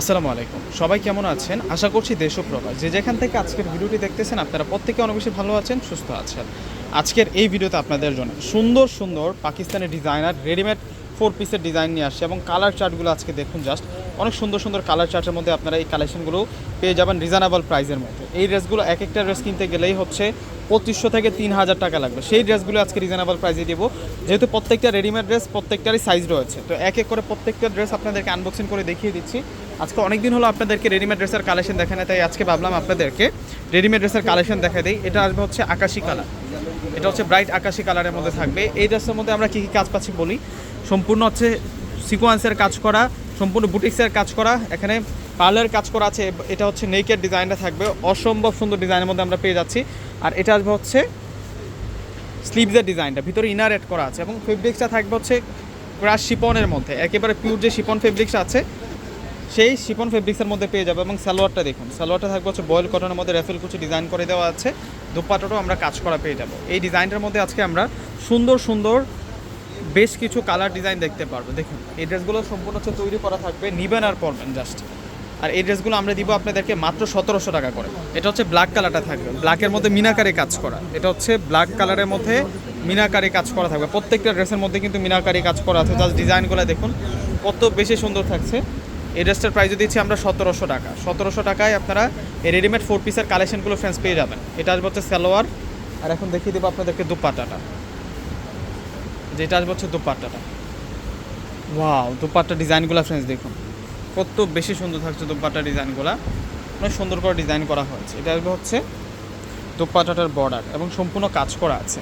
আসসালামু আলাইকুম। সবাই কেমন আছেন? আশা করছি দেশ ও প্রবাস। যে যেখান থেকে আজকের ভিডিওটি দেখতেছেন, আপনারা প্রত্যেকে অনেক বেশি ভালো আছেন, সুস্থ আছেন। আজকের এই ভিডিওতে আপনাদের জন্য সুন্দর সুন্দর পাকিস্তানি ডিজাইনার রেডিমেড ফোর পিসের ডিজাইন নিয়ে আসছে এবং কালার চার্টগুলো আজকে দেখুন জাস্ট। অনেক সুন্দর সুন্দর কালার চার্টের মধ্যে আপনারা এই কালেকশনগুলো পেয়ে যাবেন রিজনেবল প্রাইসের মধ্যে। এই ড্রেসগুলো এক একটা ড্রেস কিনতে গেলেই হচ্ছে পঁচিশশো থেকে তিন হাজার টাকা লাগবে। সেই ড্রেসগুলো আজকে রিজনেবল প্রাইসে দেবো। যেহেতু প্রত্যেকটা রেডিমেড ড্রেস প্রত্যেকটারই সাইজ রয়েছে। তো এক এক করে প্রত্যেকটা ড্রেস আপনাদেরকে আনবক্সিং করে দেখিয়ে দিচ্ছি। আজকে অনেক দিন হলো আপনাদেরকে রেডিমেড ড্রেসের কালেকশন দেখানো তাই আজকে ভাবলাম আপনাদেরকে রেডিমেড ড্রেসের কালেকশন দেখা দিই। এটা আসবে হচ্ছে আকাশি কালার এটা হচ্ছে ব্রাইট আকাশি কালারের মধ্যে থাকবে। এই ড্রেসের মধ্যে আমরা কী কী কাজ পাচ্ছি বলি? সম্পূর্ণ হচ্ছে সিকোয়েন্সের কাজ করা, সম্পূর্ণ বুটিক্সের কাজ করা। এখানে পার্লার কাজ করা আছে। এটা হচ্ছে নেকের ডিজাইনটা থাকবে। অসম্ভব সুন্দর ডিজাইনের মধ্যে আমরা পেয়ে যাচ্ছি। আর এটা আসবে হচ্ছে স্লিভসের ডিজাইনটা ভিতরে ইনার এড করা আছে। এবং ফেব্রিক্সটা থাকবে হচ্ছে ক্রাশ শিপনের মধ্যে। একেবারে পিওর যে শিপন ফেব্রিক্স আছে সেই শিপন ফেব্রিক্সের মধ্যে পেয়ে যাবে এবং সালোয়ারটা দেখুন। সালোয়ারটা থাকবে হচ্ছে বয়েল কটনের মধ্যে রেফেল কুচি ডিজাইন করে দেওয়া আছে। দুপাটাটাও আমরা কাজ করা পেয়ে যাব। এই ডিজাইনটার মধ্যে আজকে আমরা সুন্দর সুন্দর বেশ কিছু কালার ডিজাইন দেখতে পারব। দেখুন, এই ড্রেসগুলো সম্পূর্ণ হচ্ছে তৈরি করা থাকবে নিবেন আর পরবেন জাস্ট আর এই ড্রেসগুলো আমরা দিব আপনাদেরকে মাত্র সতেরোশো টাকা করে। এটা হচ্ছে ব্ল্যাক কালারটা থাকবে। ব্ল্যাকের মধ্যে মিনাকারি কাজ করা। এটা হচ্ছে ব্ল্যাক কালারের মধ্যে মিনাকারি কাজ করা থাকবে। প্রত্যেকটা ড্রেসের মধ্যে কিন্তু মিনাকারি কাজ করা আছে। জাস্ট ডিজাইনগুলো দেখুন, কত বেশি সুন্দর থাকছে। এই ড্রেসটার প্রাইস দিচ্ছি আমরা সতেরোশো টাকা। সতেরোশো টাকায় আপনারা এই রেডিমেড ফোর পিসের কালেকশনগুলো ফ্রেন্স পেয়ে যাবেন। এটা আসবে হচ্ছে সালোয়ার, আর এখন দেখিয়ে দেবো আপনাদেরকে দুপাটাটা যেটা আসবে হচ্ছে দুপাট্টাটা। ওয়াও দুপাট্টা ডিজাইনগুলো ফ্রেন্ডস দেখুন। কত বেশি সুন্দর থাকছে দুপাট্টা ডিজাইনগুলো। অনেক সুন্দর করে ডিজাইন করা হয়েছে। এটা আসবে হচ্ছে দুপাট্টাটার বর্ডার এবং সম্পূর্ণ কাজ করা আছে।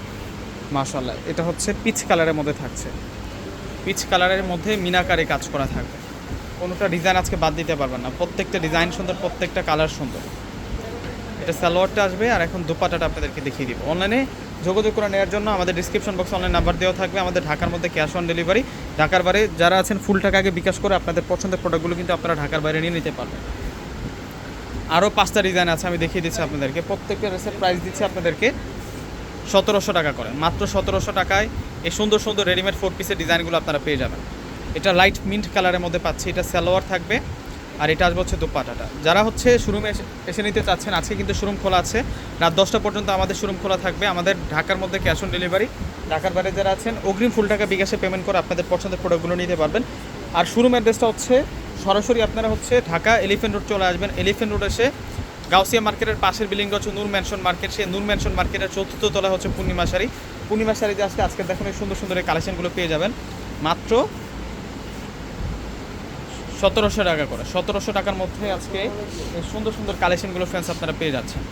মাশাল্লাহ এটা হচ্ছে পিচ কালারের মধ্যে থাকছে। পিচ কালারের মধ্যে মিনাকারে কাজ করা থাকবে। কোনোটা ডিজাইন আজকে বাদ দিতে পারবেন না। প্রত্যেকটা ডিজাইন সুন্দর, প্রত্যেকটা কালার সুন্দর। এটা সালোয়ারটা আসবে আর এখন দুপাটাটা আপনাদেরকে দেখিয়ে দিব। অনলাইনে যোগাযোগ করে নেওয়ার জন্য আমাদের ডিসক্রিপশন বক্সে অনলাইন নাম্বার দেওয়া থাকবে। আমাদের ঢাকার মধ্যে ক্যাশ অন ডেলিভারি ঢাকার বাইরে যারা আছেন ফুল টাকা আগে বিকাশ করে আপনাদের পছন্দের প্রোডাক্টগুলো কিন্তু আপনারা ঢাকার বাইরে নিয়ে নিতে পারবেন। আরও পাঁচটা ডিজাইন আছে, আমি দেখিয়ে দিচ্ছি আপনাদেরকে। প্রত্যেকটা ড্রেসের প্রাইস দিচ্ছি আপনাদেরকে সতেরোশো টাকা করে। মাত্র সতেরোশো টাকায় এই সুন্দর সুন্দর রেডিমেড ফোর পিসের ডিজাইনগুলো আপনারা পেয়ে যাবেন। এটা লাইট মিন্ট কালারের মধ্যে পাচ্ছি, এটা সালোয়ার থাকবে, আর এটা আসবে হচ্ছে দোপাটাটা। যারা হচ্ছে শোরুমে এসে নিতে চাচ্ছেন, আজকে কিন্তু শোরুম খোলা আছে। রাত দশটা পর্যন্ত আমাদের শোরুম খোলা থাকবে। আমাদের ঢাকার মধ্যে ক্যাশ অন ডেলিভারি ঢাকার বাইরে যারা আছেন, অগ্রিম ফুল টাকা বিকাশে পেমেন্ট করে আপনাদের পছন্দের প্রোডাক্টগুলো নিতে পারবেন। আর শোরুম অ্যাড্রেসটা হচ্ছে, সরাসরি আপনারা হচ্ছে ঢাকা এলিফেন্ট রোড চলে আসবেন। এলিফেন্ট রোড এসে গাউসিয়া মার্কেটের পাশের বিল্ডিংটা হচ্ছে নূর ম্যানশন মার্কেট সেই নূর ম্যানশন মার্কেটের চতুর্থ তলা হচ্ছে পূর্ণিমা শাড়ি। পূর্ণিমা শাড়িতে আজকে আজকে দেখুন সুন্দর সুন্দর এই কালেকশনগুলো পেয়ে যাবেন। মাত্র সতেরোশো টাকা করে। সতেরোশো টাকার মধ্যে আজকে সুন্দর সুন্দর কালেকশনগুলো ফ্রেন্ডস আপনারা পেয়ে যাচ্ছেন।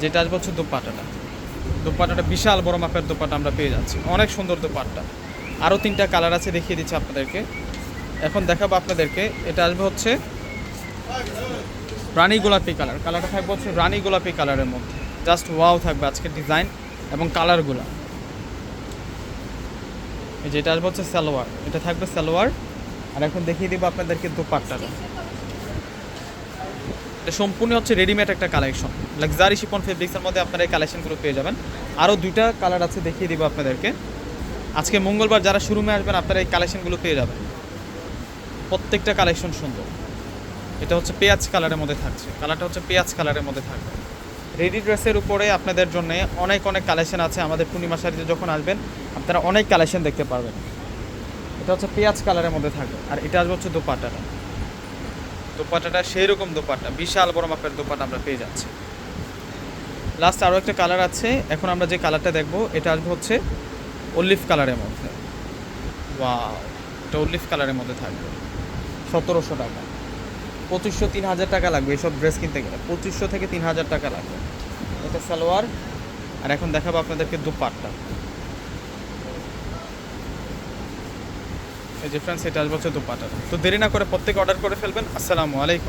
যেটা আসবে হচ্ছে দোপাটাটা। দোপাটাটা বিশাল বড় মাপের দোপাটা আমরা পেয়ে যাচ্ছি। অনেক সুন্দর দোপাট্টা। আরও তিনটা কালার আছে, দেখিয়ে দিচ্ছি আপনাদেরকে। এখন দেখাবো আপনাদেরকে। এটা আসবে হচ্ছে রানী গোলাপি কালার কালারটা থাকবে হচ্ছে রানী গোলাপি কালারের মধ্যে। জাস্ট ওয়াও থাকবে আজকের ডিজাইন এবং কালারগুলো যেটা আসবে হচ্ছে সালোয়ার। এটা থাকবে সালোয়ার আর এখন দেখিয়ে দিব আপনাদেরকে দোপাট্টাটা এটা সম্পূর্ণ হচ্ছে রেডিমেড একটা কালেকশন লাক্সারি শিপন ফেব্রিক্সের মধ্যে আপনারা এই কালেকশনগুলো পেয়ে যাবেন। আরও দুইটা কালার আছে দেখিয়ে দিব আপনাদেরকে। আজকে মঙ্গলবার যারা শোরুমে আসবেন আপনারা এই কালেকশনগুলো পেয়ে যাবেন। প্রত্যেকটা কালেকশন সুন্দর। এটা হচ্ছে পেঁয়াজ কালারের মধ্যে থাকছে। কালারটা হচ্ছে পেঁয়াজ কালারের মধ্যে থাকবে। রেডি ড্রেসের উপরে আপনাদের জন্য অনেক অনেক কালেকশন আছে। আমাদের পূর্ণিমা শাড়িতে যখন আসবেন আপনারা অনেক কালেকশন দেখতে পারবেন। এটা হচ্ছে পেঁয়াজ কালারের মধ্যে থাকবে। আর এটা আসবে হচ্ছে দোপাট্টাটা। দোপাট্টাটা সেই রকম দোপাট্টা, বিশাল বড় মাপের দোপাট্টা আমরা পেয়ে যাচ্ছি। লাস্ট আরও একটা কালার আছে, এখন আমরা যে কালারটা দেখব, এটা আসবে হচ্ছে অলিভ কালারের মধ্যে। ওয়াও এটা অলিভ কালারের মধ্যে থাকবে। সতেরোশো টাকা। পঁচিশশো তিন হাজার টাকা লাগবে এসব ড্রেস কিনতে গেলে। পঁচিশশো থেকে তিন হাজার টাকা লাগবে। এটা সালোয়ার। আর এখন দেখাবো আপনাদেরকে দুপাট্টা। এই যে ফ্রেন্ডস এটা আসবে হচ্ছে দুপাটার তো দেরি না করে প্রত্যেকে অর্ডার করে ফেলবেন। আসসালামু আলাইকুম।